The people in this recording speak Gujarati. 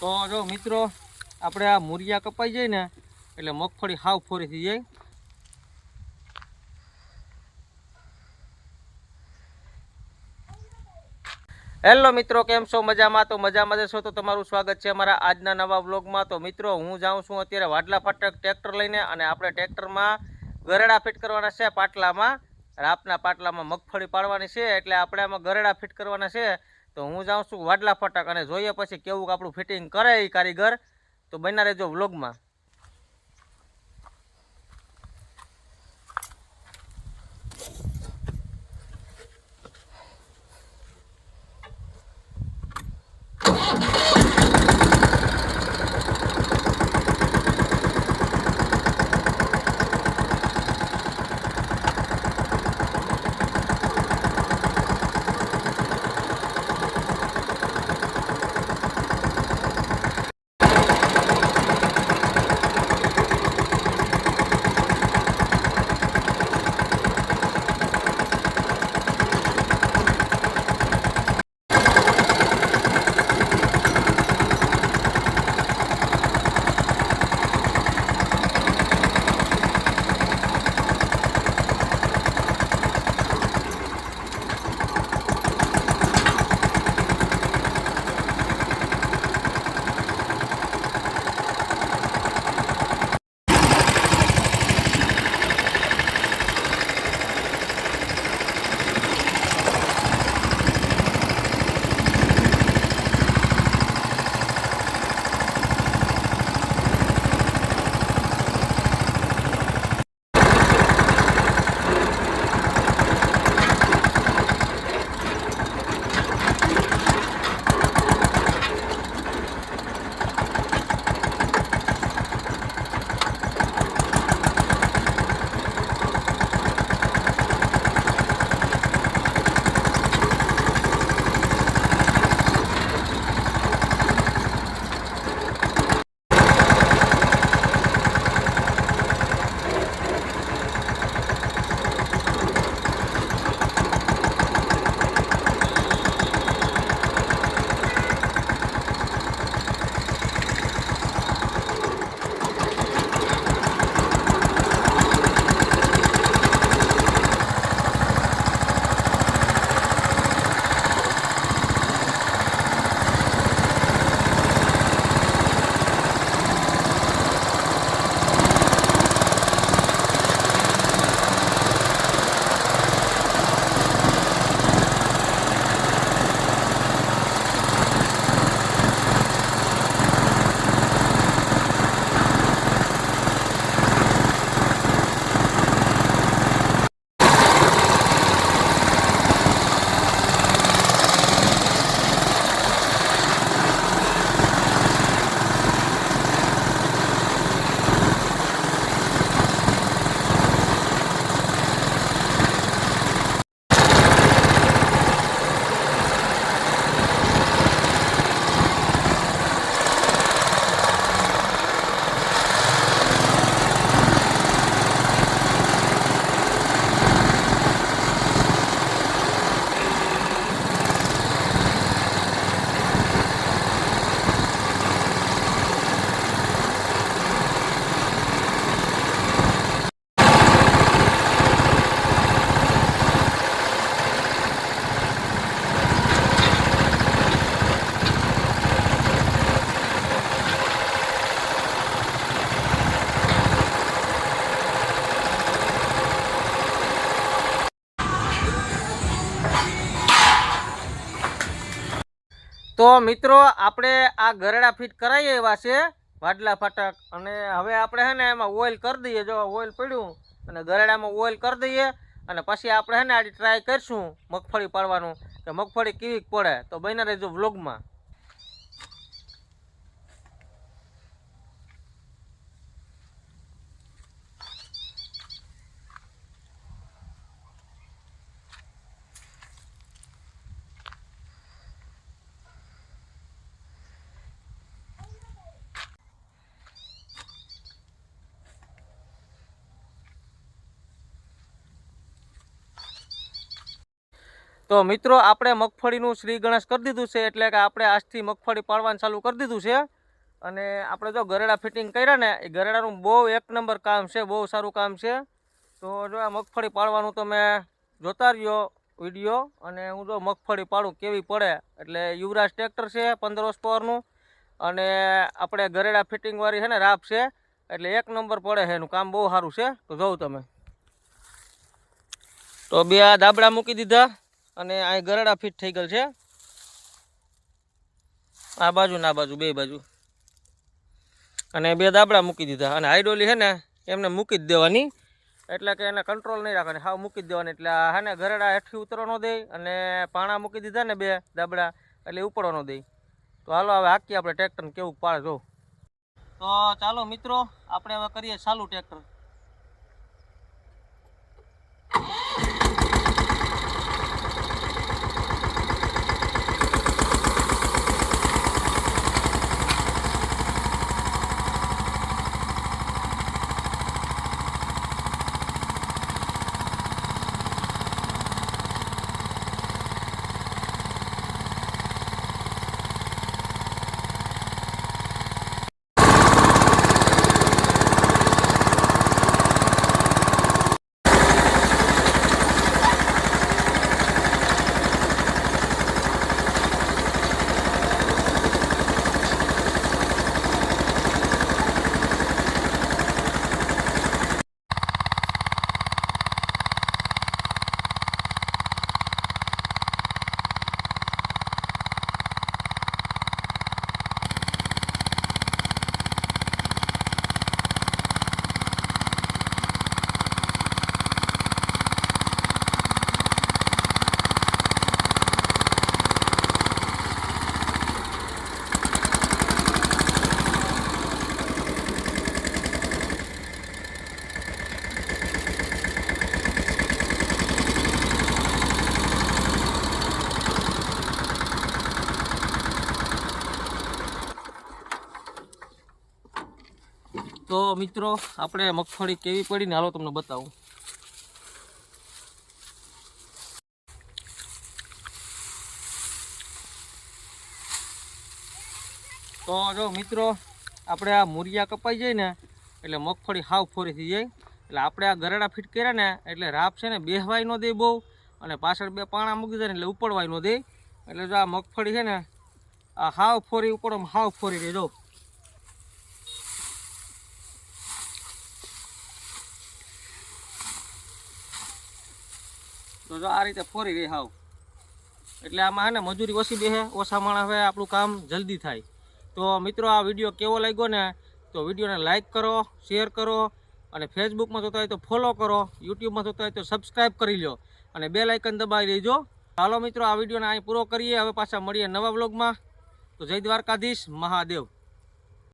તો જો મિત્રો, આપણે આ મૂરિયા કપાઈ જાય ને, એટલે મગફળી હાવ ફોરી થઈ જાય. હેલો મિત્રો, કેમ છો? મજામાં? તો મજામાં જશો તો તમારું સ્વાગત છે અમારા આજના નવા વ્લોગમાં. તો મિત્રો, હું જાઉં છું અત્યારે વાડલા ફાટક ટ્રેક્ટર લઈને અને આપણે ટ્રેક્ટરમાં ગરેડા ફિટ કરવાના છે પાટલામાં. રાપના પાટલામાં મગફળી પાડવાની છે, એટલે આપણે આમાં ગરેડા ફિટ કરવાના છે. તો હું જાઉં છું વાડલા ફટાક અને જોઈએ પછી કેવું આપણું ફિટિંગ કરે એ કારીગર. તો બના રહેજો વ્લોગમાં તો મિત્રો, આપણે આ ગરડા ફિટ કરાવીએ એવા છે, વાડલા ફાટક. અને હવે આપણે છે ને એમાં ઓઇલ કરી દઈએ. જો ઓઇલ પડ્યું અને ગરડામાં ઓઇલ કરી દઈએ અને પછી આપણે છે ને આડી ટ્રાય કરીશું મગફળી પાડવાનું, કે મગફળી કેવી પડે. તો બને રહેજો વ્લોગમાં તો મિત્રો, આપણે મગફળીનું શ્રી ગણેશ કરી દીધું છે, એટલે કે આપણે આજથી મગફળી પાડવાનું ચાલુ કરી દીધું છે. અને આપણે જો ગરેડા ફિટિંગ કર્યા ને, એ ગરેડાનું બહુ એક નંબર કામ છે, બહુ સારું કામ છે. તો જો આ મગફળી પાડવાનું તમે જોતા રહ્યો વીડિયો, અને હું જો મગફળી પાડું કેવી પડે, એટલે યુવરાજ ટ્રેક્ટર છે, પંદર પાવરનું અને આપણે ગરેડા ફિટિંગવાળી છે ને રાપ છે, એટલે એક નંબર પડે છે, એનું કામ બહુ સારું છે. તો જોઉં તમે. તો બે આ દાબડા મૂકી દીધા. અને અહીં ગરડા ફિટ થઈ ગયેલ છે. આ બાજુ ને આ બાજુ, બે બાજુ. અને બે દાબડા મૂકી દીધા. અને હાઈડોલી છે ને, એમને મૂકી જ દેવાની. એટલે કે એને કંટ્રોલ નહીં રાખવાની. હાવ મૂકી જ દેવાની. એટલે હા ને, ગરડા હેઠી ઉતરવા ન દે અને પાણા મૂકી દીધા ને બે દાબડા, એટલે ઉપડવાનો દે. તો હાલો, હવે હાકી આપણે ટ્રેક્ટરને કેવું પાડ, જો. તો ચાલો મિત્રો, આપણે હવે કરીએ ચાલુ ટ્રેક્ટર. તો મિત્રો, આપણે મગફળી કેવી પડી ને હાલો તમને બતાવું. તો જો મિત્રો, આપણે આ મૂરિયા કપાઈ જાય ને, એટલે મગફળી હાવ ફોરી થઈ જાય. એટલે આપણે આ ગરડા ફિટ કર્યા ને, એટલે રાપ છે ને બેહવાય ન દે બહુ, અને પાછળ બે પાણા મૂકી દે ને એટલે ઉપડવાય ન દે. એટલે જો આ મગફળી છે ને, આ હાવ ફોરી ઉપડવામાં હાવ ફોરી રહી, જો. તો જો આ રીતે ફોરી રહી હાવ. એટલે આમાં હે ને મજૂરી ઓછી બેસે ઓછા માણસ હવે આપણું કામ જલ્દી થાય. તો મિત્રો આ વીડિયો કેવો લાગ્યો ને, તો વિડીયોને લાઇક કરો, શેર કરો, અને ફેસબુકમાં જોતા હોય તો ફોલો કરો, યુટ્યુબમાં જોતા હોય તો સબસ્ક્રાઈબ કરી લો અને બે લાઇકન દબાવી દેજો. હાલો મિત્રો, આ વિડીયોને અહીં પૂરો કરીએ. હવે પાછા મળીએ નવા બ્લોગમાં તો જય દ્વારકાધીશ, મહાદેવ.